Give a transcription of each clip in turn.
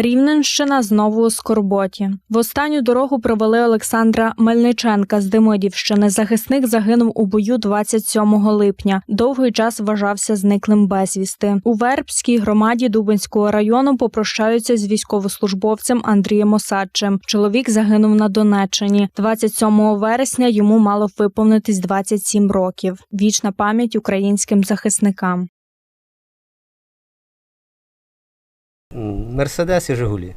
Рівненщина знову у скорботі. В останню дорогу провели Олександра Мельниченка з Демидівщини. Захисник загинув у бою 27 липня. Довгий час вважався зниклим безвісти. У Вербській громаді Дубинського району попрощаються з військовослужбовцем Андрієм Осадчем. Чоловік загинув на Донеччині. 27 вересня йому мало виповнитись 27 років. Вічна пам'ять українським захисникам. Мерседес і Жигулі.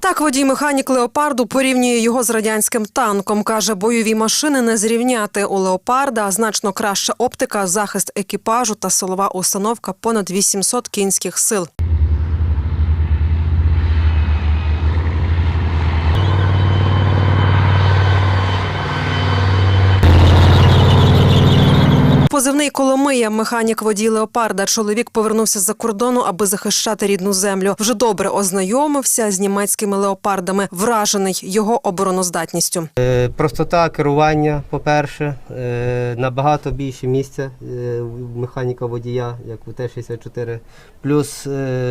Так водій механік леопарду порівнює його з радянським танком. каже, бойові машини не зрівняти у леопарда значно краща оптика, захист екіпажу та силова установка понад 800 кінських сил. Позивний Коломия, механік водій леопарда. Чоловік повернувся з-за кордону, аби захищати рідну землю. Вже добре ознайомився з німецькими леопардами, вражений його обороноздатністю. Е, Простота керування, по-перше, е, набагато більше місця е, механіка водія, як у Т-64. Плюс,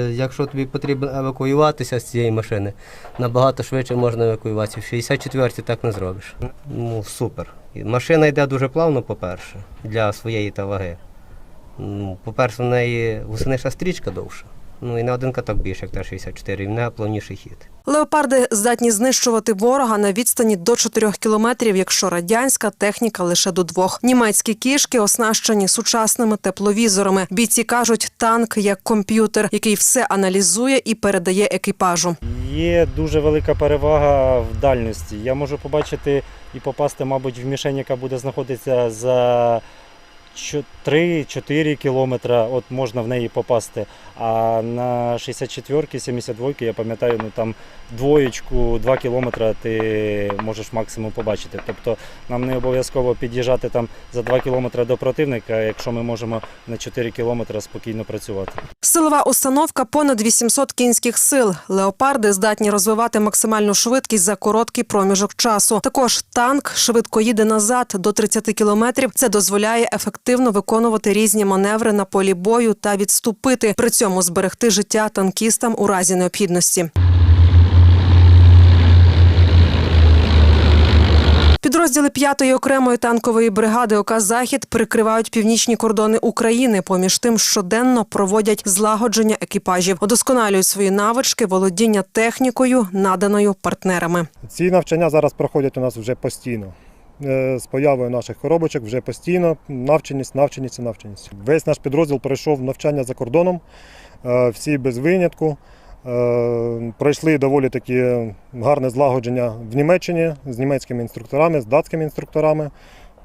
якщо тобі потрібно евакуюватися з цієї машини, набагато швидше можна евакуюватися. В 64-й так не зробиш. Ну, супер. Машина йде дуже плавно, по-перше, для своєї та ваги. Ну, По-перше, в неї гусениша стрічка довша. Ну і не один каток більше, як Т-64, і в неї плавніший хід. Леопарди здатні знищувати ворога на відстані до 4 кілометрів, якщо радянська техніка лише до двох. Німецькі кішки оснащені сучасними тепловізорами. Бійці кажуть, танк як комп'ютер, який все аналізує і передає екіпажу. Є дуже велика перевага в дальності. Я можу побачити і попасти, мабуть, в мішень, яка буде знаходитися за 3-4 кілометра, от можна в неї попасти. А на 64-ки, 72-ки, я пам'ятаю, ну там двоєчку, 2 кілометра ти можеш максимум побачити. Тобто нам не обов'язково під'їжджати там за 2 кілометри до противника, якщо ми можемо на 4 кілометри спокійно працювати. Силова установка понад 800 кінських сил. Леопарди здатні розвивати максимальну швидкість за короткий проміжок часу. Також танк швидко їде назад до 30 кілометрів. Це дозволяє ефективно виконувати різні маневри на полі бою та відступити, при цьому зберегти життя танкістам у разі необхідності. Підрозділи 5-ї окремої танкової бригади ОК Захід прикривають північні кордони України. Поміж тим, щоденно проводять злагодження екіпажів, удосконалюють свої навички володіння технікою, наданою партнерами. Ці навчання зараз проходять у нас вже постійно. Е, З появою наших коробочок вже постійно навченість, навченість навченість. Весь наш підрозділ пройшов навчання за кордоном, е, всі без винятку. Е, Пройшли доволі таки гарне злагодження в Німеччині з німецькими інструкторами, з датськими інструкторами.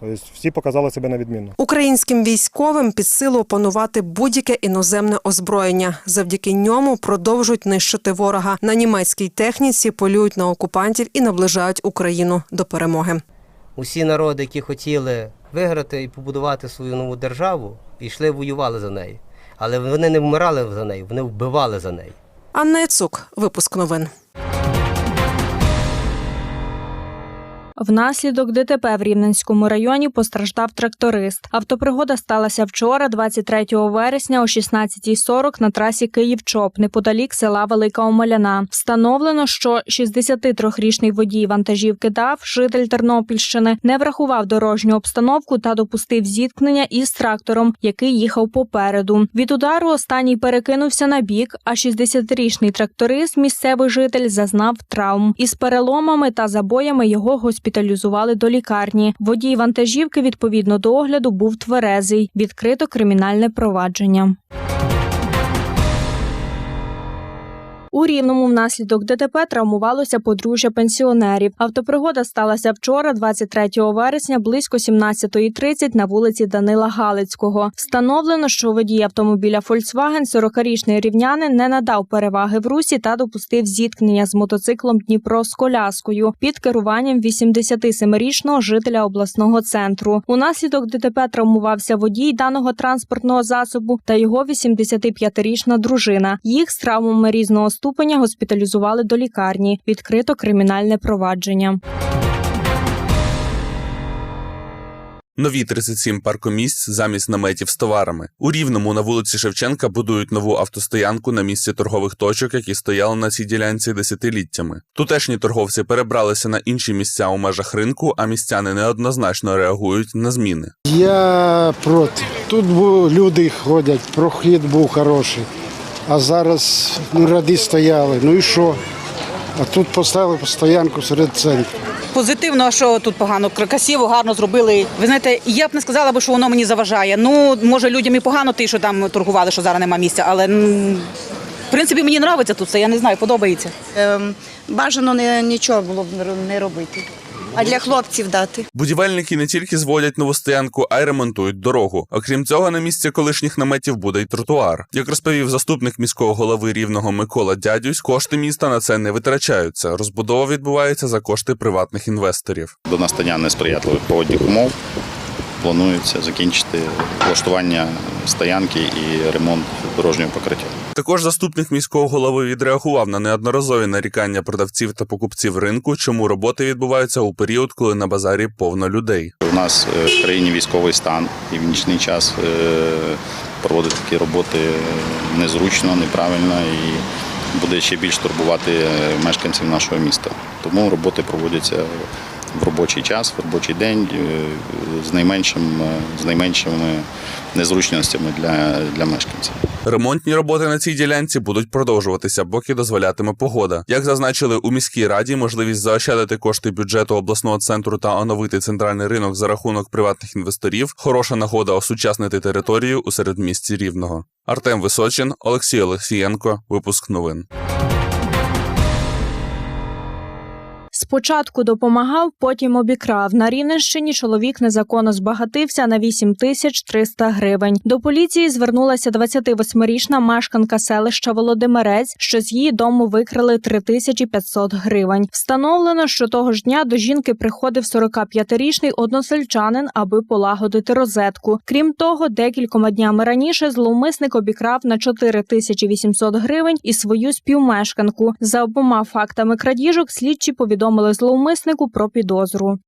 Тобто всі показали себе на відмінно. Українським військовим під силу опанувати будь-яке іноземне озброєння. Завдяки ньому продовжують нищити ворога. На німецькій техніці полюють на окупантів і наближають Україну до перемоги. Усі народи, які хотіли виграти і побудувати свою нову державу, йшли воювали за неї. Але вони не вмирали за неї, вони вбивали за неї. Анна Яцук, випуск новин. Внаслідок ДТП в Рівненському районі постраждав тракторист. Автопригода сталася вчора, 23 вересня о 16.40 на трасі Київ-Чоп, неподалік села Велика Омеляна. Встановлено, що 63-річний водій вантажівки ДАВ, житель Тернопільщини, не врахував дорожню обстановку та допустив зіткнення із трактором, який їхав попереду. Від удару останній перекинувся на бік, а 60-річний тракторист, місцевий житель, зазнав травм. Із переломами та забоями його госпіталізували до лікарні. Водій вантажівки відповідно до огляду був тверезий. Відкрито кримінальне провадження. У Рівному внаслідок ДТП травмувалося подружжя пенсіонерів. Автопригода сталася вчора, 23 вересня, близько 17.30 на вулиці Данила Галицького. Встановлено, що водій автомобіля Volkswagen 40-річний рівнянин не надав переваги в русі та допустив зіткнення з мотоциклом Дніпро з коляскою під керуванням 87-річного жителя обласного центру. Унаслідок ДТП травмувався водій даного транспортного засобу та його 85-річна дружина. Їх з травмами різного ступеня госпіталізували до лікарні. Відкрито кримінальне провадження. Нові 37 паркомісць замість наметів з товарами. У Рівному на вулиці Шевченка будують нову автостоянку на місці торгових точок, які стояли на цій ділянці десятиліттями. Тутешні торговці перебралися на інші місця у межах ринку, а містяни неоднозначно реагують на зміни. Я проти. Тут люди ходять, прохід був хороший. А зараз ну, ради стояли. Ну і що? А тут поставили стоянку серед центру. Позитивно, що тут погано, красиво, гарно зробили. Ви знаєте, я б не сказала би, що воно мені заважає. Ну, може, людям і погано, ті, що там торгували, що зараз немає місця, але в принципі мені подобається тут все, я не знаю, подобається. Ем, бажано не, нічого було б не ро- не робити, а для хлопців дати. Будівельники не тільки зводять нову стоянку, а й ремонтують дорогу. Окрім цього, на місці колишніх наметів буде й тротуар. Як розповів заступник міського голови рівного Микола Дядюсь, кошти міста на це не витрачаються. Розбудова відбувається за кошти приватних інвесторів. До настання несприятливих погодних умов планується закінчити влаштування стоянки і ремонт дорожнього покриття. Також заступник міського голови відреагував на неодноразові нарікання продавців та покупців ринку, чому роботи відбуваються у період, коли на базарі повно людей. У нас е, в країні військовий стан, і в нічний час е, проводити такі роботи незручно, неправильно і буде ще більш турбувати е, мешканців нашого міста. Тому роботи проводяться в робочий час, в робочий день е, з найменшим е, з найменшими незручностями для, для мешканців. Ремонтні роботи на цій ділянці будуть продовжуватися, поки дозволятиме погода. Як зазначили у міській раді, можливість заощадити кошти бюджету обласного центру та оновити центральний ринок за рахунок приватних інвесторів хороша нагода осучаснити територію у середмісті рівного. Артем Височин, Олексій Олексієнко. Випуск новин. Спочатку допомагав, потім обікрав. На Рівненщині чоловік незаконно збагатився на 8 тисяч 300 гривень. До поліції звернулася 28-річна мешканка селища Володимирець, що з її дому викрали 3500 гривень. Встановлено, що того ж дня до жінки приходив 45-річний односельчанин, аби полагодити розетку. Крім того, декількома днями раніше зловмисник обікрав на 4800 гривень і свою співмешканку. За обома фактами крадіжок слідчі повідомили зловмиснику про підозру.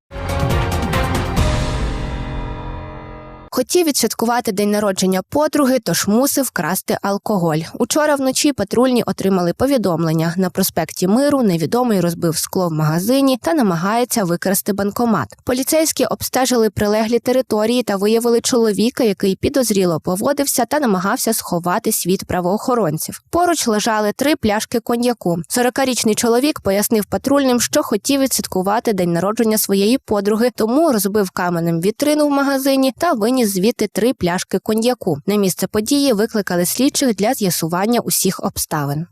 Хотів відсвяткувати день народження подруги, тож мусив красти алкоголь. Учора вночі патрульні отримали повідомлення. На проспекті Миру невідомий розбив скло в магазині та намагається викрасти банкомат. Поліцейські обстежили прилеглі території та виявили чоловіка, який підозріло поводився та намагався сховати світ правоохоронців. Поруч лежали три пляшки коньяку. 40-річний чоловік пояснив патрульним, що хотів відсвяткувати день народження своєї подруги, тому розбив каменем вітрину в магазині та виніс звідти три пляшки коньяку. На місце події викликали слідчих для з'ясування усіх обставин.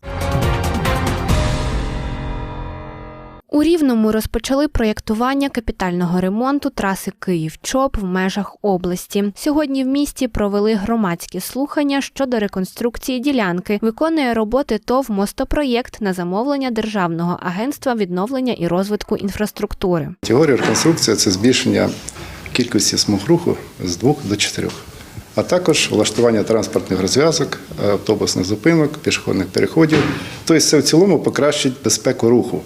У Рівному розпочали проєктування капітального ремонту траси Київ-Чоп в межах області. Сьогодні в місті провели громадські слухання щодо реконструкції ділянки. Виконує роботи ТОВ «Мостопроєкт» на замовлення Державного агентства відновлення і розвитку інфраструктури. Теорія реконструкції це збільшення кількості смуг руху з двох до чотирьох, а також влаштування транспортних розв'язок, автобусних зупинок, пішохідних переходів. Тобто це в цілому покращить безпеку руху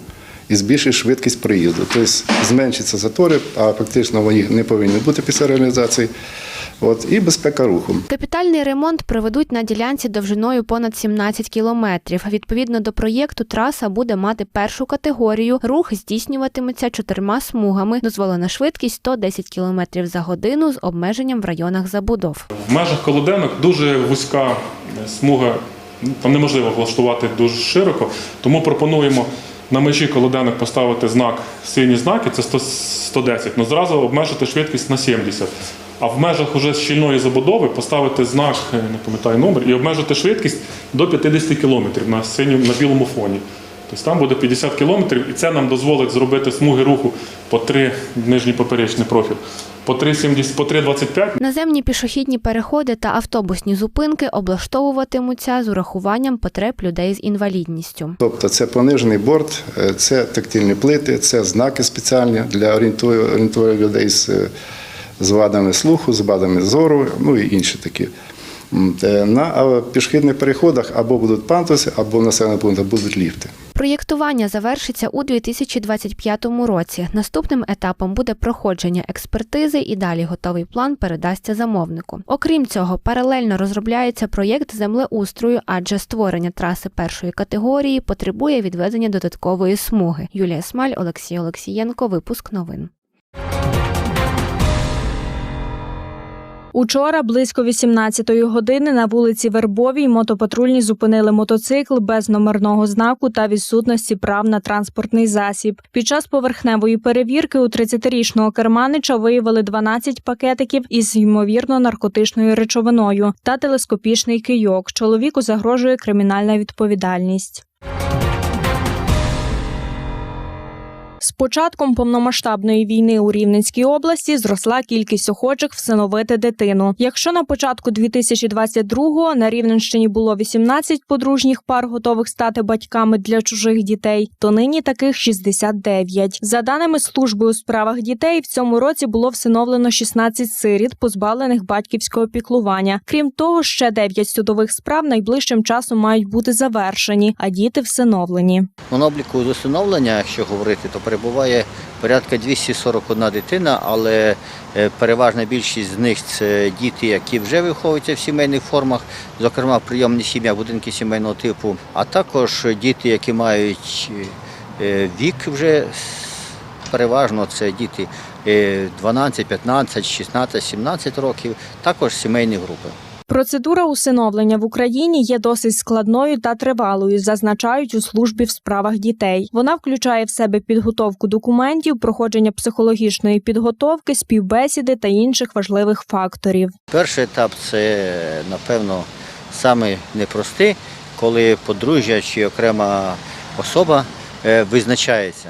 і збільшить швидкість проїзду. Тобто зменшиться затори, а фактично вони не повинні бути після реалізації. От, і безпека руху. Капітальний ремонт проведуть на ділянці довжиною понад 17 кілометрів. Відповідно до проєкту, траса буде мати першу категорію. Рух здійснюватиметься чотирма смугами. Дозволена швидкість 110 кілометрів за годину з обмеженням в районах забудов. В межах колоденок дуже вузька смуга, ну, там неможливо влаштувати дуже широко, тому пропонуємо на межі колоденок поставити знак сині знаки, це 100 110, ну зразу обмежити швидкість на 70. А в межах уже щільної забудови поставити знак, е, не пам'ятаю номер, і обмежити швидкість до 50 км на синьому на білому фоні. Тобто там буде 50 км, і це нам дозволить зробити смуги руху по 3 нижній поперечний профіль, по 3,70, по 3,25 Наземні пішохідні переходи та автобусні зупинки облаштовуватимуться з урахуванням потреб людей з інвалідністю. Тобто це понижений борт, е, це тактильні плити, це знаки спеціальні для орієнту- орієнтування людей з, е, з вадами слуху, з вадами зору, ну і інші такі. Е, На пішохідних переходах або будуть пантуси, або в населених пунктах будуть ліфти. Проєктування завершиться у 2025 році. Наступним етапом буде проходження експертизи і далі готовий план передасться замовнику. Окрім цього, паралельно розробляється проєкт землеустрою, адже створення траси першої категорії потребує відведення додаткової смуги. Юлія Смаль, Олексій Олексієнко. Випуск новин. Учора близько 18-ї години на вулиці Вербовій мотопатрульні зупинили мотоцикл без номерного знаку та відсутності прав на транспортний засіб. Під час поверхневої перевірки у 30-річного керманича виявили 12 пакетиків із ймовірно наркотичною речовиною та телескопічний кийок. Чоловіку загрожує кримінальна відповідальність. З початком повномасштабної війни у Рівненській області зросла кількість охочих всиновити дитину. Якщо на початку 2022-го на Рівненщині було 18 подружніх пар, готових стати батьками для чужих дітей, то нині таких 69. За даними служби у справах дітей, в цьому році було всиновлено 16 сиріт, позбавлених батьківського піклування. Крім того, ще 9 судових справ найближчим часом мають бути завершені, а діти всиновлені. На обліку усиновлення, якщо говорити, то перебуває порядка 241 дитина, але е, переважна більшість з них це діти, які вже виховуються в сімейних формах, зокрема в прийомній сім'ях, будинки сімейного типу, а також діти, які мають е, вік вже переважно це діти е, 12, 15, 16, 17 років, також сімейні групи. Процедура усиновлення в Україні є досить складною та тривалою, зазначають у службі в справах дітей. Вона включає в себе підготовку документів, проходження психологічної підготовки, співбесіди та інших важливих факторів. Перший етап це, напевно, саме непростий, коли подружжя чи окрема особа е, визначається,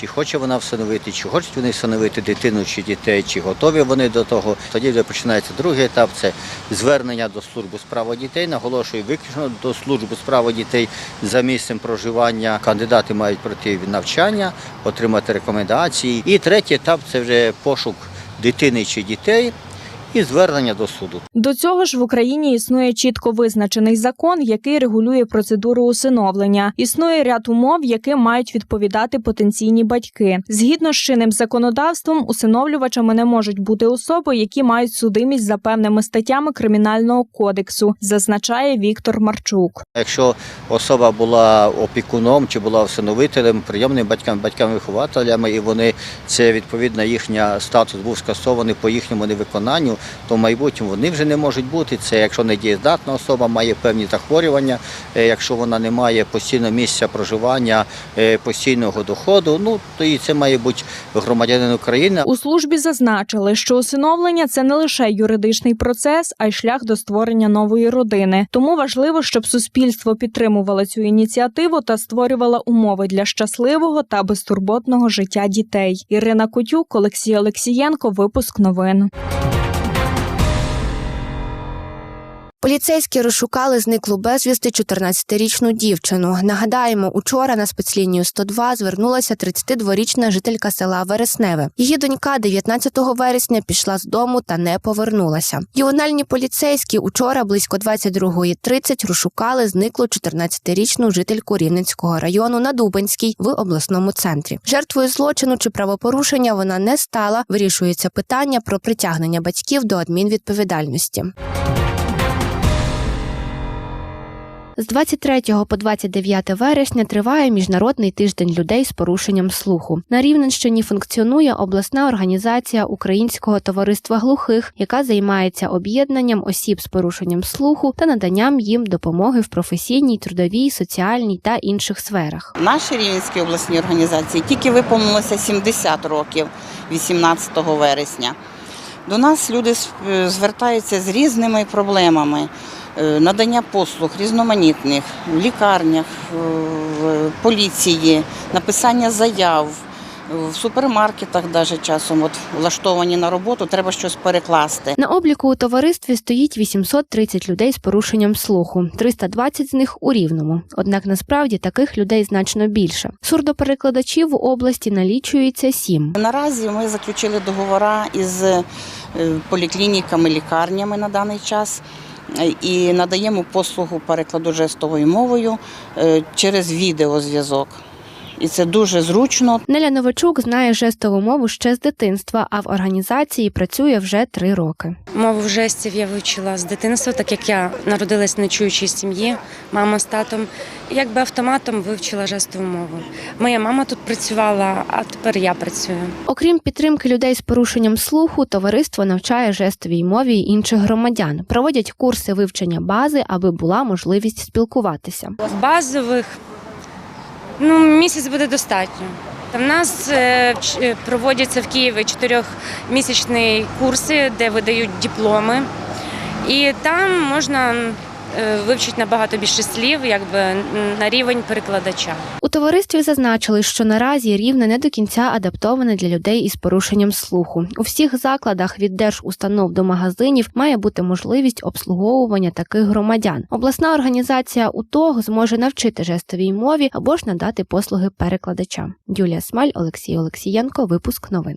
чи хоче вона встановити, чи хочуть вони встановити дитину чи дітей, чи готові вони до того. Тоді вже починається другий етап це звернення до служби справи дітей. Наголошую виключно до служби справа дітей за місцем проживання. Кандидати мають пройти навчання, отримати рекомендації. І третій етап це вже пошук дитини чи дітей і звернення до суду. До цього ж в Україні існує чітко визначений закон, який регулює процедуру усиновлення. Існує ряд умов, яким мають відповідати потенційні батьки. Згідно з чинним законодавством, усиновлювачами не можуть бути особи, які мають судимість за певними статтями кримінального кодексу, зазначає Віктор Марчук. Якщо особа була опікуном чи була всиновителем, прийомним батькам, батьками-вихователями, і вони це відповідно їхня статус був скасований по їхньому невиконанню, то в майбутньому вони вже не можуть бути. Це якщо недієздатна особа має певні захворювання, е, якщо вона не має постійного місця проживання, е, постійного доходу, ну то і це має бути громадянин України. У службі зазначили, що усиновлення це не лише юридичний процес, а й шлях до створення нової родини. Тому важливо, щоб суспільство підтримувало цю ініціативу та створювало умови для щасливого та безтурботного життя дітей. Ірина Котюк, Олексій Олексієнко. Випуск новин. Поліцейські розшукали зниклу безвісти 14-річну дівчину. Нагадаємо, учора на спецлінію 102 звернулася 32-річна жителька села Вересневе. Її донька 19 вересня пішла з дому та не повернулася. Ювенальні поліцейські учора близько 22.30 розшукали зниклу 14-річну жительку Рівненського району на Дубенській в обласному центрі. Жертвою злочину чи правопорушення вона не стала. Вирішується питання про притягнення батьків до адмінвідповідальності. З 23 по 29 вересня триває міжнародний тиждень людей з порушенням слуху. На Рівненщині функціонує обласна організація Українського товариства глухих, яка займається об'єднанням осіб з порушенням слуху та наданням їм допомоги в професійній, трудовій, соціальній та інших сферах. Нашій Рівненській обласній організації тільки виповнилося 70 років 18 вересня. До нас люди звертаються з різними проблемами. Е, Надання послуг різноманітних в лікарнях, в поліції, написання заяв, в супермаркетах навіть часом от влаштовані на роботу, треба щось перекласти. На обліку у товаристві стоїть 830 людей з порушенням слуху, 320 з них у рівному. Однак насправді таких людей значно більше. Сурдоперекладачів у області налічується сім. Наразі ми заключили договори із е, поліклініками, лікарнями на даний час. І надаємо послугу перекладу жестовою мовою е, через відеозв'язок. І це дуже зручно. Неля Новачук знає жестову мову ще з дитинства, а в організації працює вже три роки. Мову жестів я вивчила з дитинства, так як я народилась в нечуючій сім'ї, мама з татом. І якби автоматом вивчила жестову мову. Моя мама тут працювала, а тепер я працюю. Окрім підтримки людей з порушенням слуху, товариство навчає жестовій мові й інших громадян. Проводять курси вивчення бази, аби була можливість спілкуватися. Базових ну, місяць буде достатньо. Та В нас е, е, проводяться в Києві чотирьохмісячні курси, де видають дипломи. І там можна е, вивчити набагато більше слів, якби на рівень перекладача. У товаристві зазначили, що наразі рівне не до кінця адаптоване для людей із порушенням слуху. У всіх закладах від держустанов до магазинів має бути можливість обслуговування таких громадян. Обласна організація УТОГ зможе навчити жестовій мові або ж надати послуги перекладача. Юлія Смаль, Олексій Олексієнко. Випуск новин.